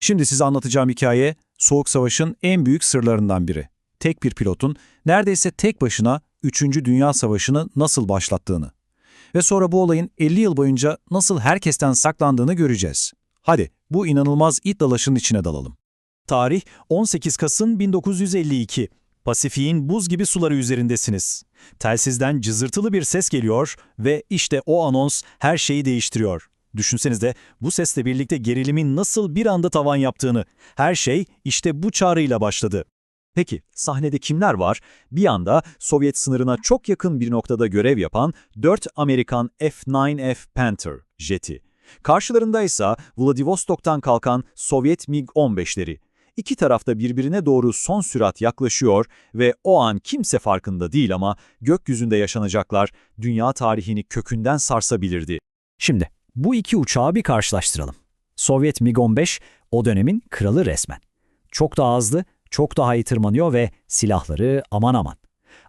Şimdi size anlatacağım hikaye, Soğuk Savaş'ın en büyük sırlarından biri. Tek bir pilotun neredeyse tek başına 3. Dünya Savaşı'nı nasıl başlattığını. Ve sonra bu olayın 50 yıl boyunca nasıl herkesten saklandığını göreceğiz. Hadi bu inanılmaz it dalaşının içine dalalım. Tarih 18 Kasım 1952. Pasifik'in buz gibi suları üzerindesiniz. Telsizden cızırtılı bir ses geliyor ve işte o anons her şeyi değiştiriyor. Düşünsenize bu sesle birlikte gerilimin nasıl bir anda tavan yaptığını. Her şey işte bu çağrıyla başladı. Peki sahnede kimler var? Bir anda Sovyet sınırına çok yakın bir noktada görev yapan 4 Amerikan F-9F Panther jeti. Karşılarında ise Vladivostok'tan kalkan Sovyet MiG-15'leri. İki tarafta birbirine doğru son sürat yaklaşıyor ve o an kimse farkında değil ama gökyüzünde yaşanacaklar dünya tarihini kökünden sarsabilirdi. Şimdi bu iki uçağı bir karşılaştıralım. Sovyet MiG-15 o dönemin kralı resmen. Çok daha hızlı, çok daha iyi tırmanıyor ve silahları aman aman.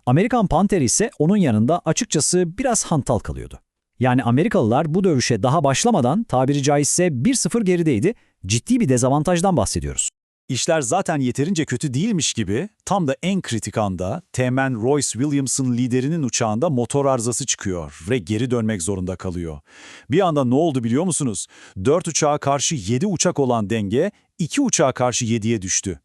Amerikan Panther ise onun yanında açıkçası biraz hantal kalıyordu. Yani Amerikalılar bu dövüşe daha başlamadan tabiri caizse 1-0 gerideydi, ciddi bir dezavantajdan bahsediyoruz. İşler zaten yeterince kötü değilmiş gibi tam da en kritik anda Teğmen Royce Williams'ın liderinin uçağında motor arızası çıkıyor ve geri dönmek zorunda kalıyor. Bir anda ne oldu biliyor musunuz? 4 uçağa karşı 7 uçak olan denge 2 uçağa karşı 7'ye düştü.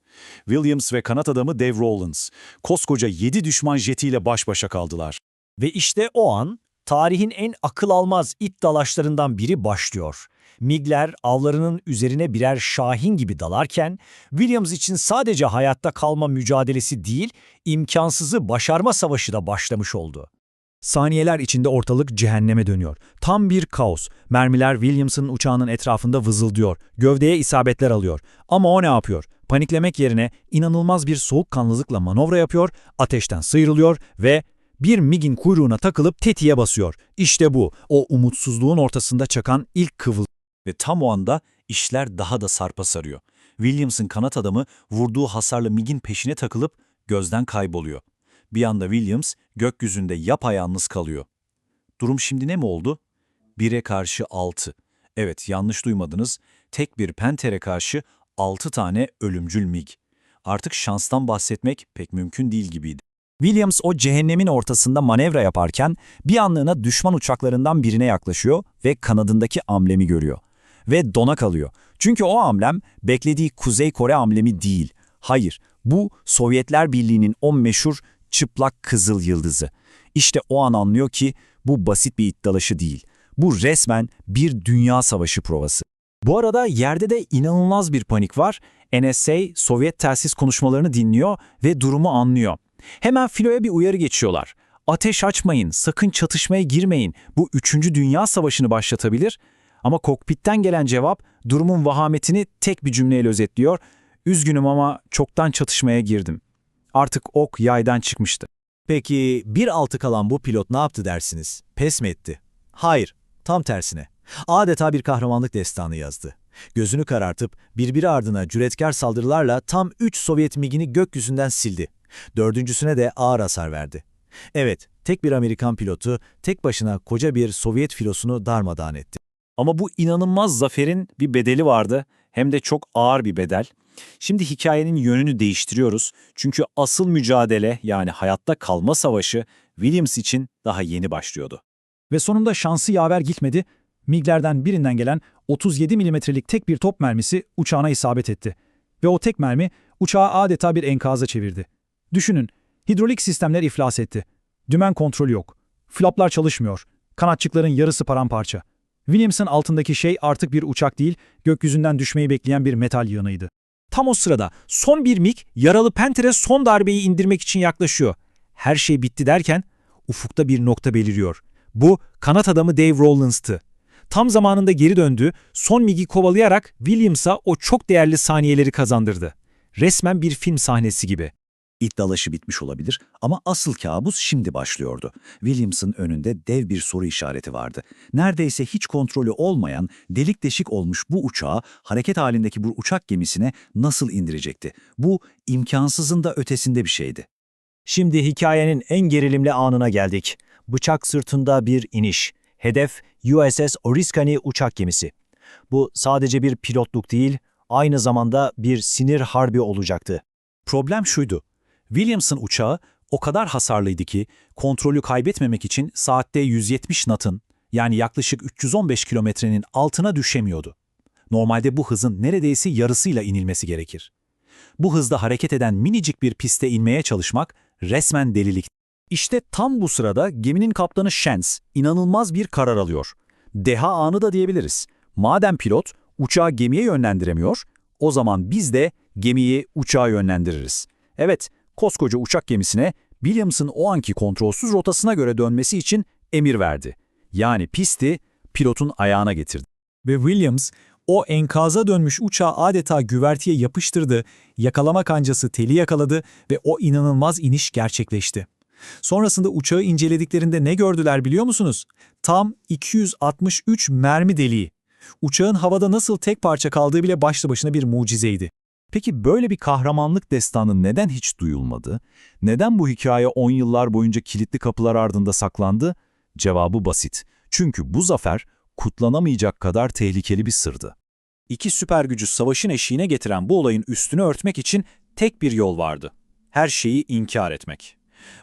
Williams ve kanat adamı Dave Rowlands koskoca 7 düşman jetiyle baş başa kaldılar. Ve işte o an tarihin en akıl almaz it dalaşlarından biri başlıyor. Migler avlarının üzerine birer şahin gibi dalarken Williams için sadece hayatta kalma mücadelesi değil, imkansızı başarma savaşı da başlamış oldu. Saniyeler içinde ortalık cehenneme dönüyor. Tam bir kaos. Mermiler Williams'ın uçağının etrafında vızıldıyor. Gövdeye isabetler alıyor. Ama o ne yapıyor? Paniklemek yerine inanılmaz bir soğukkanlılıkla manovra yapıyor, ateşten sıyrılıyor ve bir MiG'in kuyruğuna takılıp tetiğe basıyor. İşte bu, o umutsuzluğun ortasında çakan ilk kıvıl. Ve tam o anda işler daha da sarpa sarıyor. Williams'ın kanat adamı vurduğu hasarlı MiG'in peşine takılıp gözden kayboluyor. Bir anda Williams gökyüzünde yapayalnız kalıyor. Durum şimdi ne mi oldu? 1'e karşı 6. Evet yanlış duymadınız. Tek bir Panther'e karşı 6 tane ölümcül MiG. Artık şanstan bahsetmek pek mümkün değil gibiydi. Williams o cehennemin ortasında manevra yaparken bir anlığına düşman uçaklarından birine yaklaşıyor ve kanadındaki amblemi görüyor. Ve dona kalıyor. Çünkü o amblem beklediği Kuzey Kore amblemi değil. Hayır, bu Sovyetler Birliği'nin o meşhur çıplak kızıl yıldızı. İşte o an anlıyor ki bu basit bir iddalaşı değil. Bu resmen bir dünya savaşı provası. Bu arada yerde de inanılmaz bir panik var. NSA Sovyet telsiz konuşmalarını dinliyor ve durumu anlıyor. Hemen filoya bir uyarı geçiyorlar. Ateş açmayın, sakın çatışmaya girmeyin. Bu 3. Dünya Savaşı'nı başlatabilir. Ama kokpitten gelen cevap durumun vahametini tek bir cümleyle özetliyor. Üzgünüm ama çoktan çatışmaya girdim. Artık ok yaydan çıkmıştı. Peki bir altı kalan bu pilot ne yaptı dersiniz? Pes mi etti? Hayır, tam tersine. Adeta bir kahramanlık destanı yazdı. Gözünü karartıp birbiri ardına cüretkar saldırılarla tam 3 Sovyet MiG'ini gökyüzünden sildi. Dördüncüsüne de ağır hasar verdi. Evet, tek bir Amerikan pilotu tek başına koca bir Sovyet filosunu darmadağın etti. Ama bu inanılmaz zaferin bir bedeli vardı. Hem de çok ağır bir bedel. Şimdi hikayenin yönünü değiştiriyoruz. Çünkü asıl mücadele yani hayatta kalma savaşı Williams için daha yeni başlıyordu. Ve sonunda şansı yaver gitmedi. MiG'lerden birinden gelen 37 milimetrelik tek bir top mermisi uçağına isabet etti. Ve o tek mermi uçağı adeta bir enkaza çevirdi. Düşünün, hidrolik sistemler iflas etti. Dümen kontrolü yok. Flaplar çalışmıyor. Kanatçıkların yarısı paramparça. Williams'ın altındaki şey artık bir uçak değil, gökyüzünden düşmeyi bekleyen bir metal yığınıydı. Tam o sırada son bir MiG yaralı Panther'e son darbeyi indirmek için yaklaşıyor. Her şey bitti derken ufukta bir nokta beliriyor. Bu kanat adamı Dave Rowlands'tı. Tam zamanında geri döndü, son MiG'i kovalayarak Williams'a o çok değerli saniyeleri kazandırdı. Resmen bir film sahnesi gibi. İt dalaşı bitmiş olabilir ama asıl kabus şimdi başlıyordu. Williams'ın önünde dev bir soru işareti vardı. Neredeyse hiç kontrolü olmayan, delik deşik olmuş bu uçağı hareket halindeki bu uçak gemisine nasıl indirecekti? Bu imkansızın da ötesinde bir şeydi. Şimdi hikayenin en gerilimli anına geldik. Bıçak sırtında bir iniş. Hedef USS Oriskany uçak gemisi. Bu sadece bir pilotluk değil, aynı zamanda bir sinir harbi olacaktı. Problem şuydu. Williams'ın uçağı o kadar hasarlıydı ki kontrolü kaybetmemek için saatte 170 knot'ın yani yaklaşık 315 kilometrenin altına düşemiyordu. Normalde bu hızın neredeyse yarısıyla inilmesi gerekir. Bu hızda hareket eden minicik bir piste inmeye çalışmak resmen delilik. İşte tam bu sırada geminin kaptanı Shens inanılmaz bir karar alıyor. Deha anı da diyebiliriz. Madem pilot uçağı gemiye yönlendiremiyor, o zaman biz de gemiyi uçağa yönlendiririz. Evet, koskoca uçak gemisine Williams'ın o anki kontrolsüz rotasına göre dönmesi için emir verdi. Yani pisti pilotun ayağına getirdi. Ve Williams o enkaza dönmüş uçağı adeta güverteye yapıştırdı, yakalama kancası teli yakaladı ve o inanılmaz iniş gerçekleşti. Sonrasında uçağı incelediklerinde ne gördüler biliyor musunuz? Tam 263 mermi deliği. Uçağın havada nasıl tek parça kaldığı bile başlı başına bir mucizeydi. Peki böyle bir kahramanlık destanı neden hiç duyulmadı? Neden bu hikaye 10 yıllar boyunca kilitli kapılar ardında saklandı? Cevabı basit. Çünkü bu zafer kutlanamayacak kadar tehlikeli bir sırdı. İki süper gücü savaşın eşiğine getiren bu olayın üstünü örtmek için tek bir yol vardı. Her şeyi inkar etmek.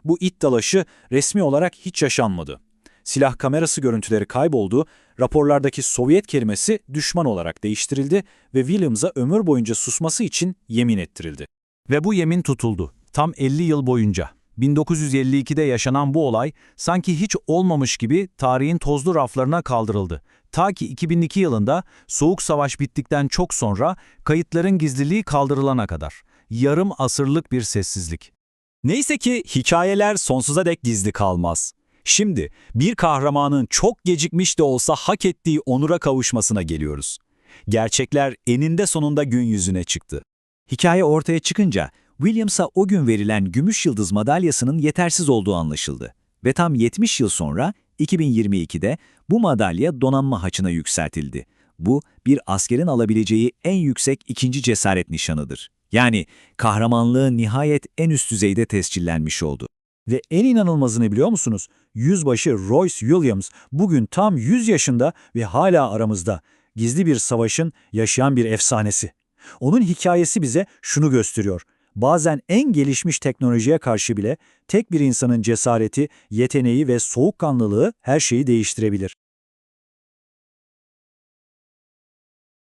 Bu it dalaşı resmi olarak hiç yaşanmadı. Silah kamerası görüntüleri kayboldu, raporlardaki Sovyet kelimesi düşman olarak değiştirildi ve Williams'a ömür boyunca susması için yemin ettirildi. Ve bu yemin tutuldu. Tam 50 yıl boyunca. 1952'de yaşanan bu olay sanki hiç olmamış gibi tarihin tozlu raflarına kaldırıldı. Ta ki 2002 yılında Soğuk Savaş bittikten çok sonra kayıtların gizliliği kaldırılana kadar. Yarım asırlık bir sessizlik. Neyse ki hikayeler sonsuza dek gizli kalmaz. Şimdi bir kahramanın çok gecikmiş de olsa hak ettiği onura kavuşmasına geliyoruz. Gerçekler eninde sonunda gün yüzüne çıktı. Hikaye ortaya çıkınca Williams'a o gün verilen Gümüş Yıldız madalyasının yetersiz olduğu anlaşıldı. Ve tam 70 yıl sonra 2022'de bu madalya donanma haçına yükseltildi. Bu bir askerin alabileceği en yüksek ikinci cesaret nişanıdır. Yani kahramanlığı nihayet en üst düzeyde tescillenmiş oldu. Ve en inanılmazını biliyor musunuz? Yüzbaşı Royce Williams bugün tam 100 yaşında ve hala aramızda. Gizli bir savaşın yaşayan bir efsanesi. Onun hikayesi bize şunu gösteriyor. Bazen en gelişmiş teknolojiye karşı bile tek bir insanın cesareti, yeteneği ve soğukkanlılığı her şeyi değiştirebilir.